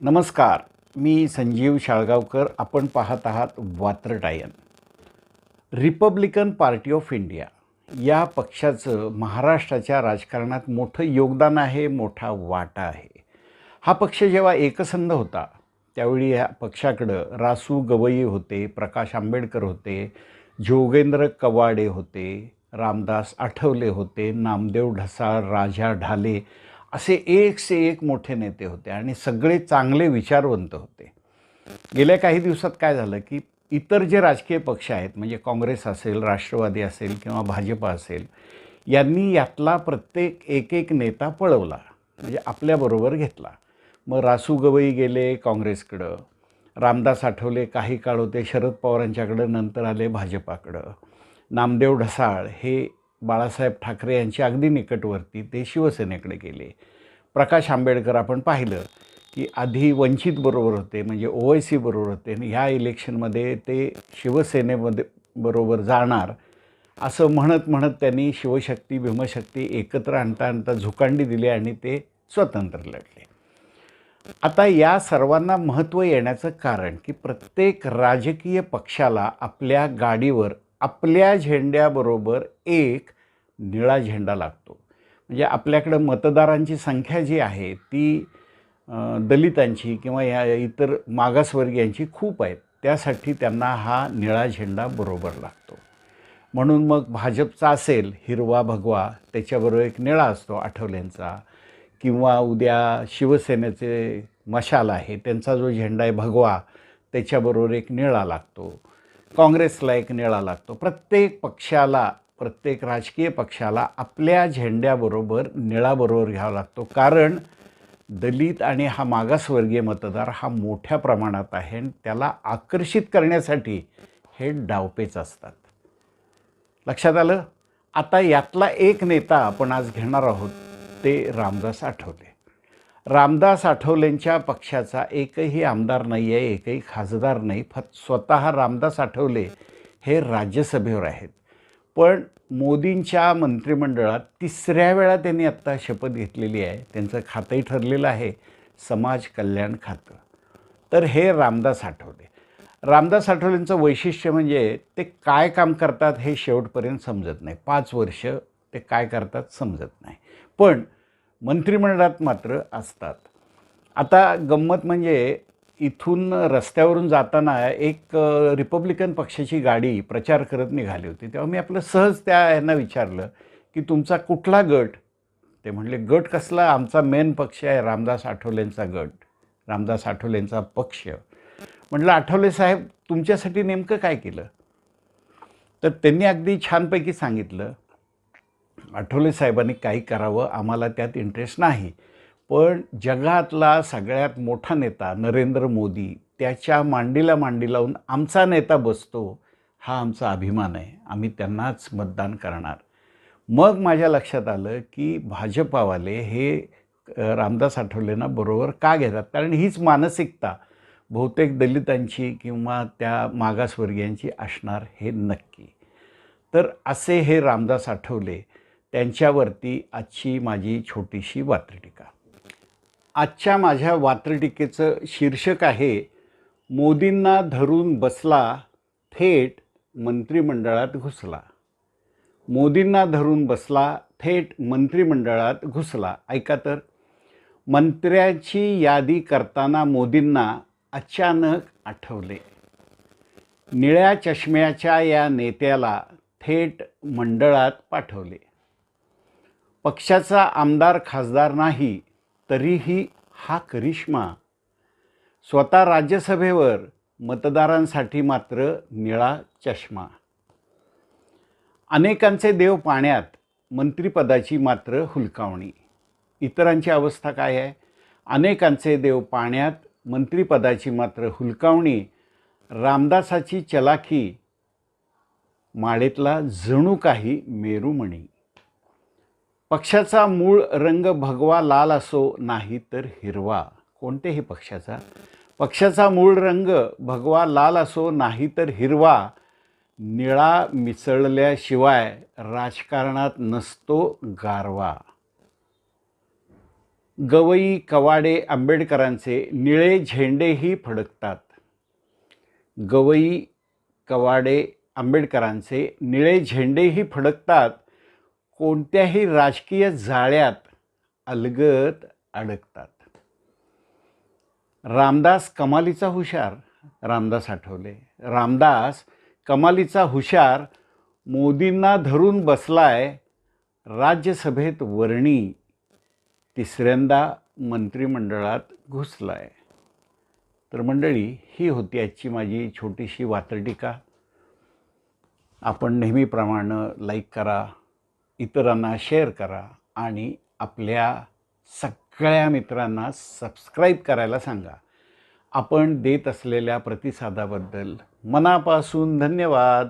नमस्कार मी संजीव शाळगावकर. आपण पाहत आहात वात्रटायन. रिपब्लिकन पार्टी ऑफ इंडिया या पक्षाचं महाराष्ट्राच्या राजकारणात मोठं योगदान आहे मोठा वाटा आहे. हा पक्ष जेव्हा एकसंध होता त्यावेळी या पक्षाकडं रासू गवई होते प्रकाश आंबेडकर होते जोगेंद्र कवाडे होते रामदास आठवले होते नामदेव ढसाळ राजा ढाले असे एक से एक मोठे नेते होते आणि सगळे चांगले विचारवंत होते. गेल्या काही दिवसात काय झालं की इतर जे राजकीय पक्ष आहेत म्हणजे काँग्रेस असेल राष्ट्रवादी असेल किंवा भाजपा असेल यांनी यातला प्रत्येक एक एक नेता पळवला म्हणजे आपल्याबरोबर घेतला. मग रासू गवई गेले काँग्रेसकडं रामदास आठवले काही काळ होते शरद पवारांच्याकडं नंतर आले भाजपाकडं. नामदेव ढसाळ हे बाळासाहेब ठाकरे यांची अगदी निकटवर्ती ते शिवसेनेकडे गेले. प्रकाश आंबेडकर आपण पाहिलं की आधी वंचित बरोबर होते म्हणजे ओ आय सी बरोबर होते. आणि ह्या इलेक्शनमध्ये ते शिवसेनेमध्ये बरोबर जाणार असं म्हणत म्हणत त्यांनी शिवशक्ती भीमशक्ती एकत्र आणता आणता झुकांडी दिली आणि ते स्वतंत्र लढले. आता या सर्वांना महत्त्व येण्याचं कारण की प्रत्येक राजकीय पक्षाला आपल्या गाडीवर आपल्या झेंड्याबरोबर एक निळा झेंडा लागतो. म्हणजे आपल्याकडं मतदारांची संख्या जी आहे ती दलितांची किंवा या इतर मागासवर्गीयांची खूप आहेत. त्यासाठी त्यांना हा निळा झेंडा बरोबर लागतो. म्हणून मग भाजपचा असेल हिरवा भगवा त्याच्याबरोबर एक निळा असतो आठवल्यांचा किंवा उद्या शिवसेनेचे मशाल आहे त्यांचा जो झेंडा आहे भगवा त्याच्याबरोबर एक निळा लागतो. काँग्रेसला एक निळा लागतो. प्रत्येक पक्षाला प्रत्येक राजकीय पक्षाला आपल्या झेंड्याबरोबर निळाबरोबर घ्यावा लागतो. कारण दलित आणि हा मागासवर्गीय मतदार हा मोठ्या प्रमाणात आहे आणि त्याला आकर्षित करण्यासाठी हे डावपेच असतात. लक्षात आलं? आता यातला एक नेता आपण आज घेणार आहोत ते रामदास आठवले. रामदास आठवलेंच्या पक्षाचा एकही आमदार नाही आहे एकही खासदार नाही फक्त स्वतः रामदास आठवले हे राज्यसभेवर आहेत. पण मोदींच्या मंत्रिमंडळात तिसऱ्या वेळा त्यांनी आत्ता शपथ घेतलेली आहे. त्यांचं खातंही ठरलेलं आहे समाज कल्याण खातं. तर हे रामदास आठवले. रामदास आठवलेंचं वैशिष्ट्य म्हणजे ते काय काम करतात हे शेवटपर्यंत समजत नाही. पाच वर्ष ते काय करतात समजत नाही. पण मंत्रिमंडळात मात्र असतात. आता गंमत म्हणजे इथून रस्त्यावरून जाताना एक रिपब्लिकन पक्षाची गाडी प्रचार करत निघाली होती. तेव्हा मी आपलं सहज त्या यांना विचारलं की तुमचा कुठला गट? ते म्हणले गट कसला? आमचा मेन पक्ष आहे रामदास आठवलेंचा गट रामदास आठवलेंचा पक्ष. म्हटलं आठवले साहेब तुमच्यासाठी नेमकं काय केलं? तर त्यांनी अगदी छानपैकी सांगितलं आठवले साहेबांनी काही करावं आम्हाला त्यात इंटरेस्ट नाही. पण जगातला सगळ्यात मोठा नेता नरेंद्र मोदी त्याच्या मांडीला मांडी लावून आमचा नेता बसतो हा आमचा अभिमान आहे. आम्ही त्यांनाच मतदान करणार. मग माझ्या लक्षात आलं की भाजपावाले हे रामदास आठवलेंना बरोबर का घेतात? कारण हीच मानसिकता बहुतेक दलितांची किंवा त्या मागासवर्गीयांची असणार हे नक्की. तर असे हे रामदास आठवले. त्यांच्यावरती आजची माझी छोटीशी वात्रटिका. आजच्या माझ्या वात्रटिकेचं शीर्षक आहे मोदींना धरून बसला थेट मंत्रिमंडळात घुसला. मोदींना धरून बसला थेट मंत्रिमंडळात घुसला. ऐका तर मंत्र्याची यादी करताना मोदींना अचानक आठवले. निळ्या चष्म्याच्या या नेत्याला थेट मंडळात पाठवले. पक्षाचा आमदार खासदार नाही तरीही हा करिश्मा. स्वतः राज्यसभेवर मतदारांसाठी मात्र निळा चष्मा. अनेकांचे देव पाण्यात मंत्रिपदाची मात्र हुलकावणी. इतरांची अवस्था काय आहे? अनेकांचे देव पाण्यात मंत्रिपदाची मात्र हुलकावणी. रामदासाची चलाखी. माळेतला जणू काही मेरुमणी. पक्षाचा मूळ रंग भगवा लाल असो नाही तर हिरवा. कोणत्याही पक्षाचा? पक्षाचा मूळ रंग भगवा लाल असो नाही तर हिरवा. निळा मिसळल्याशिवाय राजकारणात नसतो गारवा. गवई कवाडे आंबेडकरांचे निळे झेंडेही फडकतात. गवई कवाडे आंबेडकरांचे निळे झेंडेही फडकतात. कोणत्याही राजकीय जाळ्यात अलगत अडकतात. रामदास कमालीचा हुशार रामदास आठवले. रामदास कमालीचा हुशार मोदींना धरून बसलाय राज्यसभेत वर्णी तिसऱ्यांदा मंत्रिमंडळात घुसलाय. तर मंडळी ही होती आजची माझी छोटीशी वात्रटिका. आपण नेहमीप्रमाणे लाईक करा इतरांना शेअर करा आणि आपल्या सगळ्या मित्रांना सबस्क्राईब करायला सांगा. आपण देत असलेल्या प्रतिसादाबद्दल मनापासून धन्यवाद.